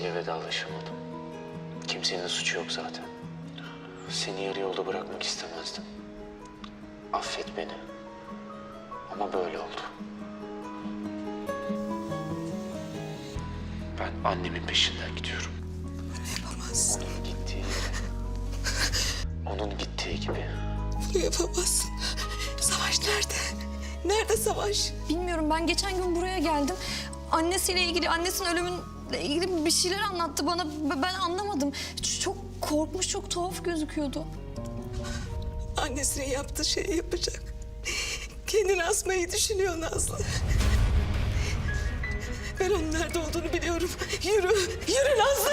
kimseyle vedalaşamadım. Kimsenin de suçu yok zaten. Seni yarı yolda bırakmak istemezdim. Affet beni. Ama böyle oldu. Ben annemin peşinden gidiyorum. Yapamazsın. Onun gittiği. Onun gittiği gibi. Bunu yapamazsın. Savaş nerede? Nerede Savaş? Bilmiyorum ben geçen gün buraya geldim. Annesiyle ilgili, annesinin ölümünle ilgili bir şeyler anlattı bana. Ben anlamadım. Çok korkmuş, çok tuhaf gözüküyordu. Annesinin yaptığı şeyi yapacak. Kendini asmayı düşünüyor Nazlı. Ben onun nerede olduğunu biliyorum. Yürü, yürü Nazlı.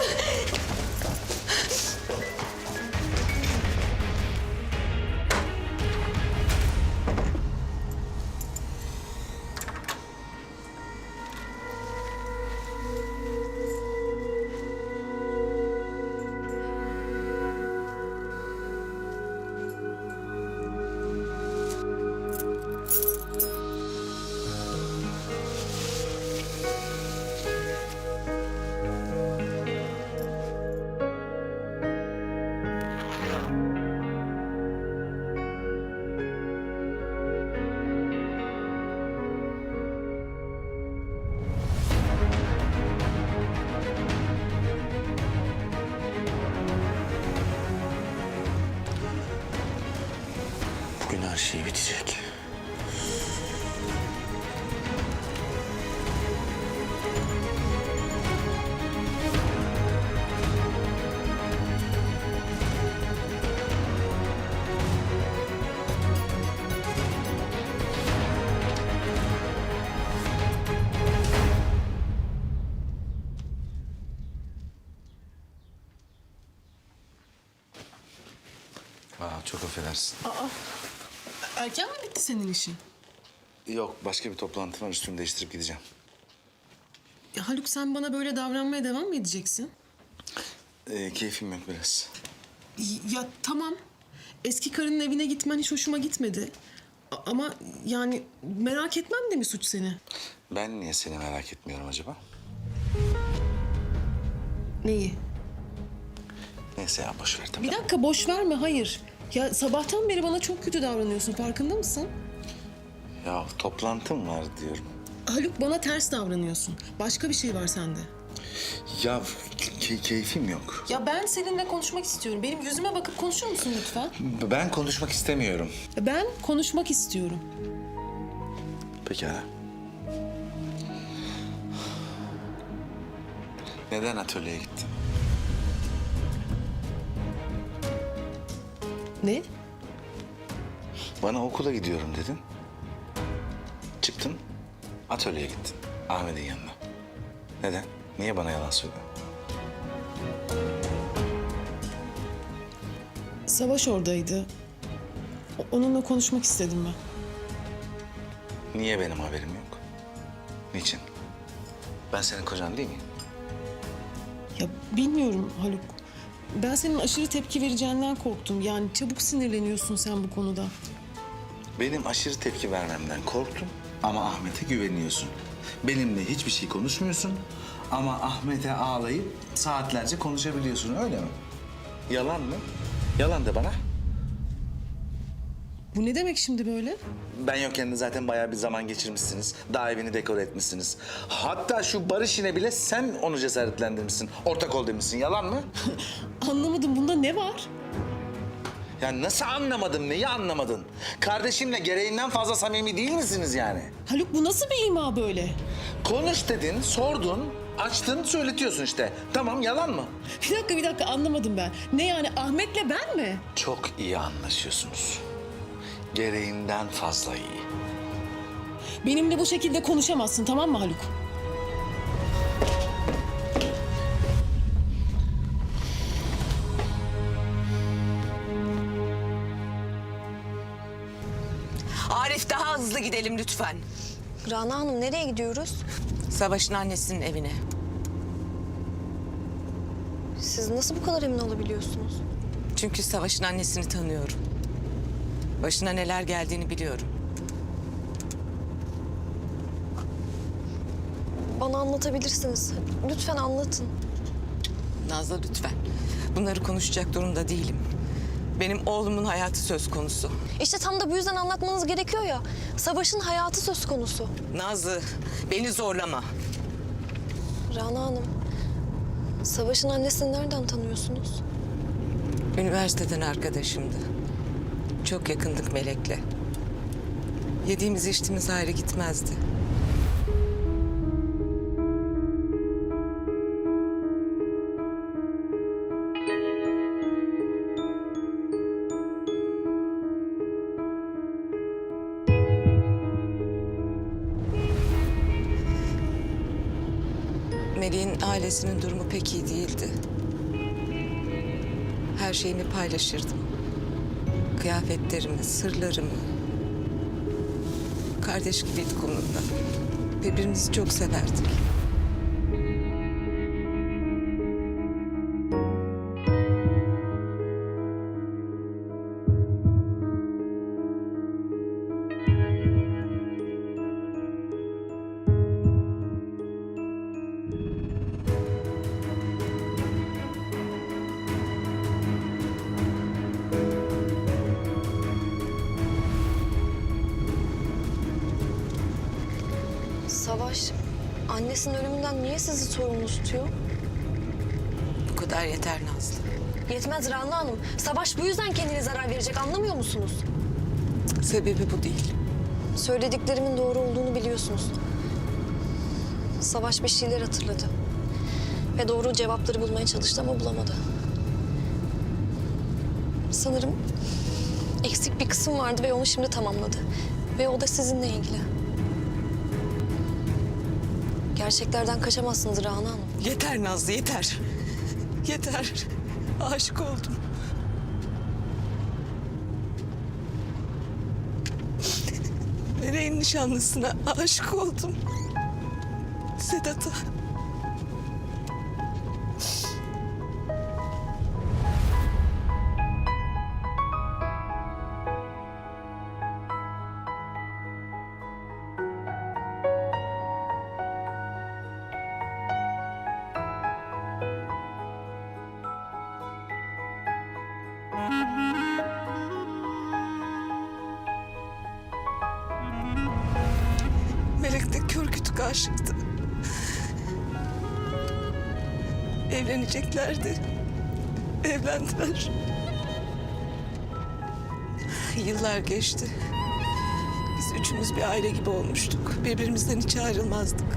Şey bitecek. Aa, çok affedersin. Erken mi bitti senin işin? Yok başka bir toplantı var üstümü değiştirip gideceğim. Ya Haluk sen bana böyle davranmaya devam mı edeceksin? Ee, keyfim yok biraz. Ya tamam. Eski karının evine gitmen hiç hoşuma gitmedi. A- ama yani merak etmem de mi suç seni? Ben niye seni merak etmiyorum acaba? Neyi? Neyse ya boş ver tamam. Bir dakika boş verme hayır. Ya sabahtan beri bana çok kötü davranıyorsun farkında mısın? Ya toplantım var diyorum. Haluk bana ters davranıyorsun. Başka bir şey var sende. Ya ke- keyfim yok. Ya ben seninle konuşmak istiyorum. Benim yüzüme bakıp konuşur musun lütfen? Ben konuşmak istemiyorum. Ben konuşmak istiyorum. Pekala. Neden atölyeye gittin? Ne? Bana okula gidiyorum dedin. Çıktın, atölyeye gittin. Ahmet'in yanına. Neden? Niye bana yalan söyledin? Savaş oradaydı. O- Onunla konuşmak istedim ben. Niye benim haberim yok? Niçin? Ben senin kocan değil miyim? Ya bilmiyorum Haluk. Ben senin aşırı tepki vereceğinden korktum. Yani çabuk sinirleniyorsun sen bu konuda. Benim aşırı tepki vermemden korktun ama Ahmet'e güveniyorsun. Benimle hiçbir şey konuşmuyorsun ama Ahmet'e ağlayıp saatlerce konuşabiliyorsun öyle mi? Yalan mı? Yalan de bana. Bu ne demek şimdi böyle? Ben yokken de zaten bayağı bir zaman geçirmişsiniz. Daha evini dekore etmişsiniz. Hatta şu barış yine bile sen onu cesaretlendirmişsin. Ortak ol demişsin. Yalan mı? Anlamadım bunda ne var? Ya nasıl anlamadın? Neyi anlamadın? Kardeşimle gereğinden fazla samimi değil misiniz yani? Haluk bu nasıl bir ima böyle? Konuş dedin, sordun, açtın, söyletiyorsun işte. Tamam, yalan mı? Bir dakika bir dakika anlamadım ben. Ne yani Ahmet'le ben mi? Çok iyi anlaşıyorsunuz. Gereğinden fazla iyi. Benimle bu şekilde konuşamazsın tamam mı Haluk? Arif daha hızlı gidelim lütfen. Rana Hanım nereye gidiyoruz? Savaş'ın annesinin evine. Siz nasıl bu kadar emin olabiliyorsunuz? Çünkü Savaş'ın annesini tanıyorum. Başına neler geldiğini biliyorum. Bana anlatabilirsiniz. Lütfen anlatın. Nazlı lütfen. Bunları konuşacak durumda değilim. Benim oğlumun hayatı söz konusu. İşte tam da bu yüzden anlatmanız gerekiyor ya. Savaş'ın hayatı söz konusu. Nazlı beni zorlama. Rana Hanım, Savaş'ın annesini nereden tanıyorsunuz? Üniversiteden arkadaşımdı. Çok yakındık Melek'le. Yediğimiz içtiğimiz ayrı gitmezdi. Melek'in ailesinin durumu pek iyi değildi. Her şeyimi paylaşırdım. Kıyafetlerimi, sırlarımı. Kardeş gibiydik onunla. Birbirimizi çok severdik. Savaş, annesinin ölümünden niye sizi sorumlu tutuyor? Bu kadar yeter Nazlı. Yetmez Rana Hanım. Savaş bu yüzden kendine zarar verecek anlamıyor musunuz? Sebebi bu değil. Söylediklerimin doğru olduğunu biliyorsunuz. Savaş bir şeyler hatırladı. Ve doğru cevapları bulmaya çalıştı ama bulamadı. Sanırım eksik bir kısım vardı ve onu şimdi tamamladı. Ve o da sizinle ilgili. Gerçeklerden kaçamazsınız Rana Hanım. Yeter Nazlı yeter. Yeter. Aşık oldum. Meleğin nişanlısına aşık oldum. Sedat'a. Aşıktı. Evleneceklerdi. Evlendiler. Yıllar geçti. Biz üçümüz bir aile gibi olmuştuk. Birbirimizden hiç ayrılmazdık.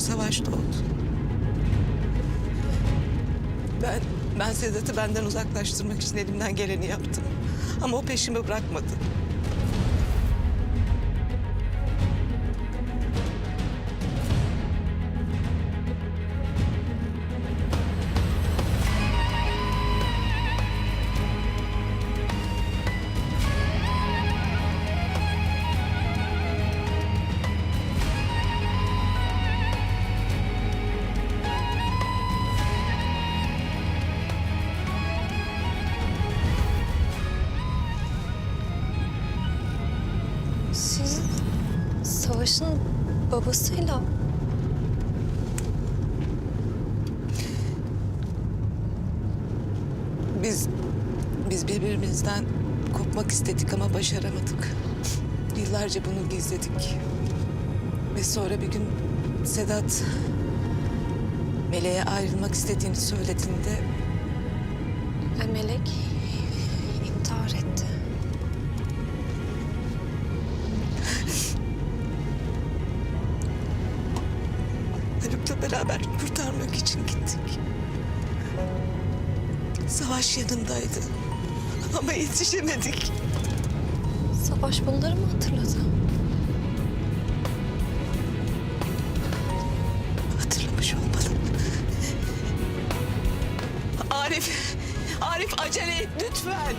Sonra savaş doğdu. Ben, ben Sedat'ı benden uzaklaştırmak için elimden geleni yaptım. Ama o peşimi bırakmadı. Savaş'ın babasıyla Biz, biz birbirimizden kopmak istedik ama başaramadık. Yıllarca bunu gizledik. Ve sonra bir gün Sedat Meleğe ayrılmak istediğini söylediğinde ve Melek beraber kurtarmak için gittik. Savaş yanındaydı. Ama yetişemedik. Savaş bunları mı hatırladı? Hatırlamış olmalı. Arif, Arif acele et lütfen.